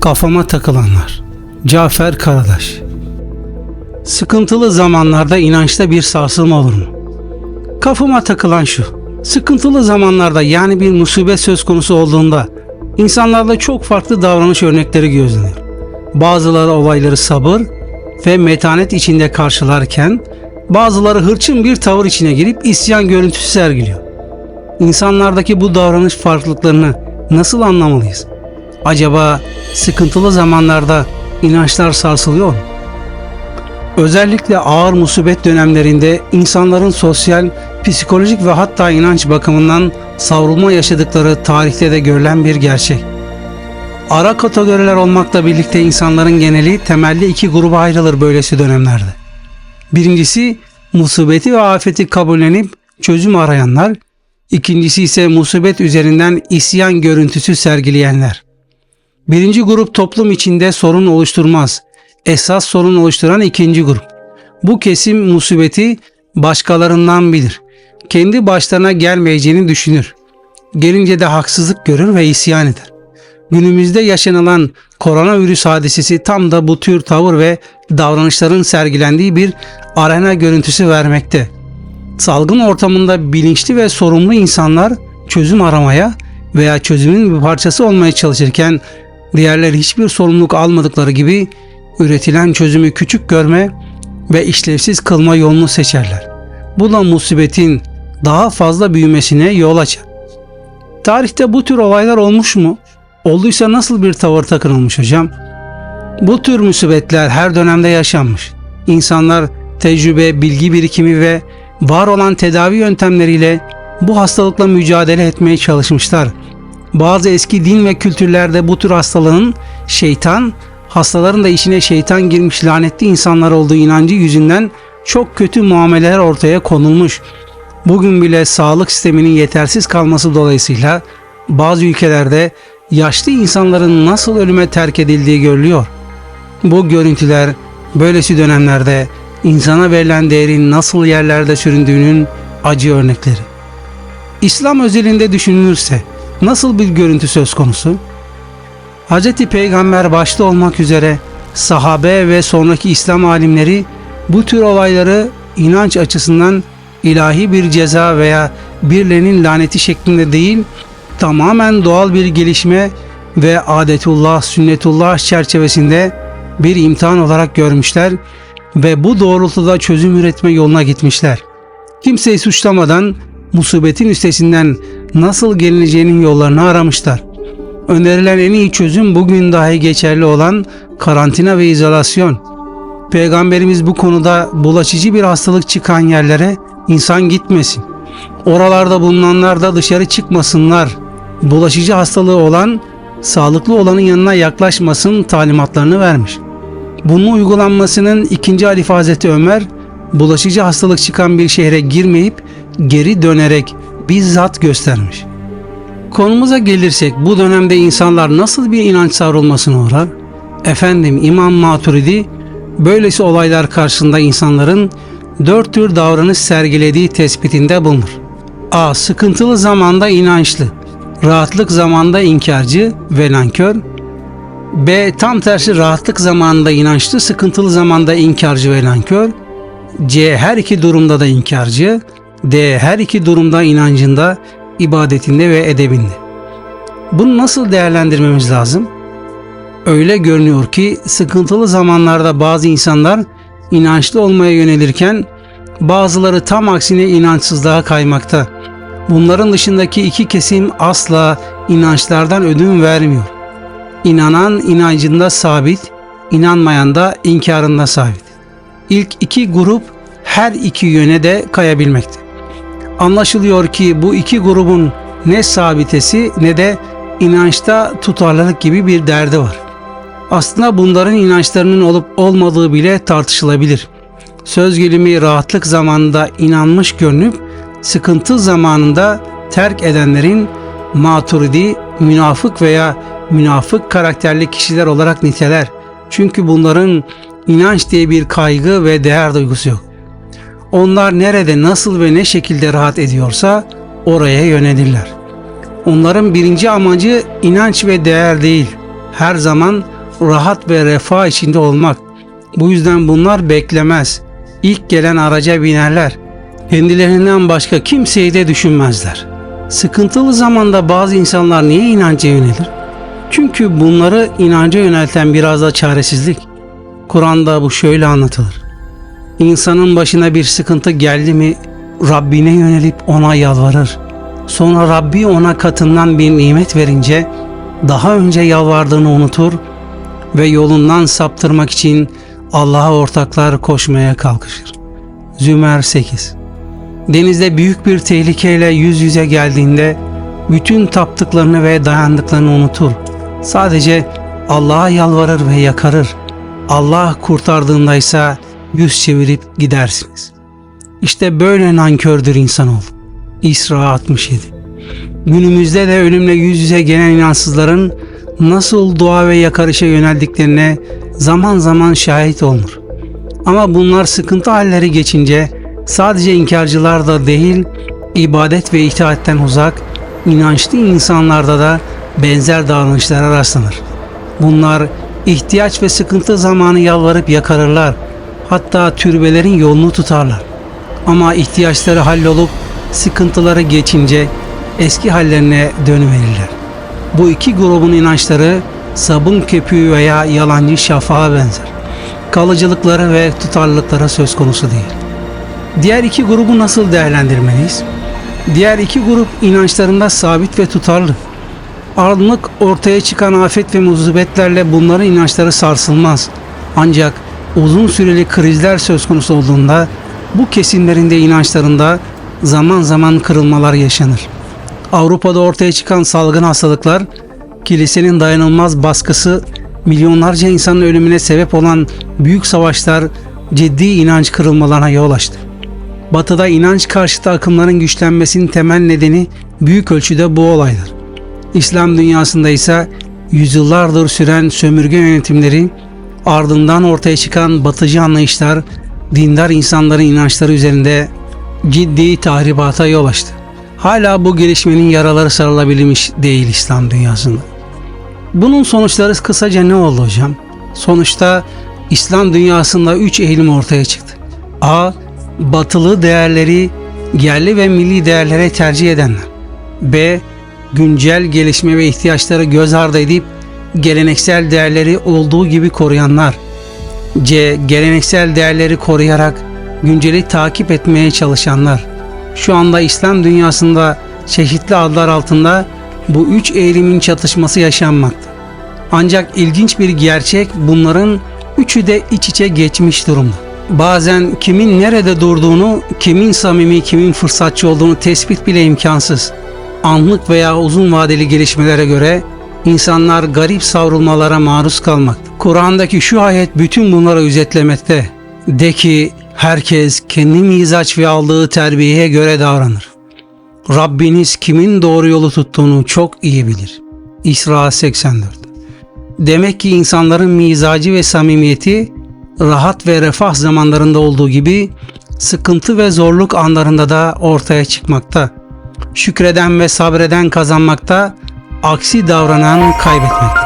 Kafama takılanlar. Cafer Karadaş. Sıkıntılı zamanlarda inançta bir sarsılma olur mu? Kafama takılan şu. Sıkıntılı zamanlarda yani bir musibet söz konusu olduğunda insanlarda çok farklı davranış örnekleri gözlenir. Bazıları olayları sabır ve metanet içinde karşılarken bazıları hırçın bir tavır içine girip isyan görüntüsü sergiliyor. İnsanlardaki bu davranış farklılıklarını nasıl anlamalıyız? Acaba sıkıntılı zamanlarda inançlar sarsılıyor mu? Özellikle ağır musibet dönemlerinde insanların sosyal, psikolojik ve hatta inanç bakımından savrulma yaşadıkları tarihte de görülen bir gerçek. Ara kategoriler olmakla birlikte insanların geneli temelli iki gruba ayrılır böylesi dönemlerde. Birincisi musibeti ve afeti kabullenip çözüm arayanlar, ikincisi ise musibet üzerinden isyan görüntüsü sergileyenler. Birinci grup toplum içinde sorun oluşturmaz. Esas sorun oluşturan ikinci grup. Bu kesim musibeti başkalarından bilir. Kendi başlarına gelmeyeceğini düşünür. Gelince de haksızlık görür ve isyan eder. Günümüzde yaşanılan koronavirüs hadisesi tam da bu tür tavır ve davranışların sergilendiği bir arena görüntüsü vermekte. Salgın ortamında bilinçli ve sorumlu insanlar çözüm aramaya veya çözümün bir parçası olmaya çalışırken diğerleri hiçbir sorumluluk almadıkları gibi üretilen çözümü küçük görme ve işlevsiz kılma yolunu seçerler. Bu da musibetin daha fazla büyümesine yol açar. Tarihte bu tür olaylar olmuş mu? Olduysa nasıl bir tavır takınılmış hocam? Bu tür musibetler her dönemde yaşanmış. İnsanlar tecrübe, bilgi birikimi ve var olan tedavi yöntemleriyle bu hastalıkla mücadele etmeye çalışmışlar. Bazı eski din ve kültürlerde bu tür hastalığın şeytan, hastaların da içine şeytan girmiş lanetli insanlar olduğu inancı yüzünden çok kötü muameleler ortaya konulmuş. Bugün bile sağlık sisteminin yetersiz kalması dolayısıyla bazı ülkelerde yaşlı insanların nasıl ölüme terk edildiği görülüyor. Bu görüntüler böylesi dönemlerde insana verilen değerin nasıl yerlerde süründüğünün acı örnekleri. İslam özelinde düşünülürse nasıl bir görüntü söz konusu? Hz. Peygamber başta olmak üzere sahabe ve sonraki İslam alimleri bu tür olayları inanç açısından ilahi bir ceza veya birilerinin laneti şeklinde değil, tamamen doğal bir gelişme ve adetullah, sünnetullah çerçevesinde bir imtihan olarak görmüşler ve bu doğrultuda çözüm üretme yoluna gitmişler. Kimseyi suçlamadan musibetin üstesinden nasıl gelineceğinin yollarını aramışlar. Önerilen en iyi çözüm bugün dahi geçerli olan karantina ve izolasyon. Peygamberimiz bu konuda bulaşıcı bir hastalık çıkan yerlere insan gitmesin. Oralarda bulunanlar da dışarı çıkmasınlar. Bulaşıcı hastalığı olan sağlıklı olanın yanına yaklaşmasın talimatlarını vermiş. Bunun uygulanmasının ikinci halife Hazreti Ömer bulaşıcı hastalık çıkan bir şehre girmeyip geri dönerek bizzat göstermiş. Konumuza gelirsek bu dönemde insanlar nasıl bir inanç savrulmasına uğrar? Efendim İmam Maturidi böylesi olaylar karşısında insanların dört tür davranış sergilediği tespitinde bulunur. A. Sıkıntılı zamanda inançlı, rahatlık zamanda inkarcı ve nankör. B. Tam tersi rahatlık zamanında inançlı, sıkıntılı zamanda inkarcı ve nankör. C. Her iki durumda da inkarcı. D. Her iki durumda inancında, ibadetinde ve edebinde. Bunu nasıl değerlendirmemiz lazım? Öyle görünüyor ki sıkıntılı zamanlarda bazı insanlar inançlı olmaya yönelirken bazıları tam aksine inançsızlığa kaymakta. Bunların dışındaki iki kesim asla inançlardan ödün vermiyor. İnanan inancında sabit, inanmayan da inkarında sabit. İlk iki grup her iki yöne de kayabilmekte. Anlaşılıyor ki bu iki grubun ne sabitesi ne de inançta tutarlılık gibi bir derdi var. Aslında bunların inançlarının olup olmadığı bile tartışılabilir. Söz gelimi rahatlık zamanında inanmış görünüp sıkıntı zamanında terk edenlerin maturidi, münafık veya münafık karakterli kişiler olarak niteler. Çünkü bunların inanç diye bir kaygı ve değer duygusu yok. Onlar nerede nasıl ve ne şekilde rahat ediyorsa oraya yönelirler. Onların birinci amacı inanç ve değer değil. Her zaman rahat ve refah içinde olmak. Bu yüzden bunlar beklemez. İlk gelen araca binerler. Kendilerinden başka kimseyi de düşünmezler. Sıkıntılı zamanda bazı insanlar niye inanca yönelir? Çünkü bunları inanca yönelten biraz da çaresizlik. Kur'an'da bu şöyle anlatılır. İnsanın başına bir sıkıntı geldi mi Rabbine yönelip ona yalvarır. Sonra Rabbi ona katından bir nimet verince daha önce yalvardığını unutur ve yolundan saptırmak için Allah'a ortaklar koşmaya kalkışır. Zümer 8 Denizde büyük bir tehlikeyle yüz yüze geldiğinde bütün taptıklarını ve dayandıklarını unutur. Sadece Allah'a yalvarır ve yakarır. Allah kurtardığında ise yüz çevirip gidersiniz. İşte böyle nankördür insanoğlu. İsra 67 Günümüzde de ölümle yüz yüze gelen inansızların nasıl dua ve yakarışa yöneldiklerine zaman zaman şahit olunur. Ama bunlar sıkıntı halleri geçince sadece inkarcılar da değil, ibadet ve itaatten uzak, inançlı insanlarda da benzer davranışlara rastlanır. Bunlar ihtiyaç ve sıkıntı zamanı yalvarıp yakarırlar. Hatta türbelerin yolunu tutarlar. Ama ihtiyaçları hallolup sıkıntıları geçince eski hallerine dönüverirler. Bu iki grubun inançları sabun köpüğü veya yalancı şafağa benzer. Kalıcılıkları ve tutarlılıkları söz konusu değil. Diğer iki grubu nasıl değerlendirmeliyiz? Diğer iki grup inançlarında sabit ve tutarlı. Anlık ortaya çıkan afet ve musibetlerle bunların inançları sarsılmaz. Ancak uzun süreli krizler söz konusu olduğunda bu kesimlerinde inançlarında zaman zaman kırılmalar yaşanır. Avrupa'da ortaya çıkan salgın hastalıklar, kilisenin dayanılmaz baskısı, milyonlarca insanın ölümüne sebep olan büyük savaşlar ciddi inanç kırılmalarına yol açtı. Batı'da inanç karşıtı akımların güçlenmesinin temel nedeni büyük ölçüde bu olaydır. İslam dünyasında ise yüzyıllardır süren sömürge yönetimleri ardından ortaya çıkan batıcı anlayışlar dindar insanların inançları üzerinde ciddi tahribata yol açtı. Hala bu gelişmenin yaraları sarılabilmiş değil İslam dünyasında. Bunun sonuçları kısaca ne oldu hocam? Sonuçta İslam dünyasında üç eğilim ortaya çıktı. A. Batılı değerleri yerli ve milli değerlere tercih edenler. B. Güncel gelişme ve ihtiyaçları göz ardı edip geleneksel değerleri olduğu gibi koruyanlar. C. Geleneksel değerleri koruyarak günceli takip etmeye çalışanlar. Şu anda İslam dünyasında çeşitli adlar altında bu üç eğilimin çatışması yaşanmakta. Ancak ilginç bir gerçek bunların üçü de iç içe geçmiş durumda. Bazen kimin nerede durduğunu, kimin samimi, kimin fırsatçı olduğunu tespit bile imkansız. Anlık veya uzun vadeli gelişmelere göre insanlar garip savrulmalara maruz kalmakta. Kur'an'daki şu ayet bütün bunları özetlemekte. De ki herkes kendi mizaç ve aldığı terbiyeye göre davranır. Rabbiniz kimin doğru yolu tuttuğunu çok iyi bilir. İsra 84 Demek ki insanların mizacı ve samimiyeti rahat ve refah zamanlarında olduğu gibi sıkıntı ve zorluk anlarında da ortaya çıkmakta. Şükreden ve sabreden kazanmakta, aksi davranan kaybetmekte.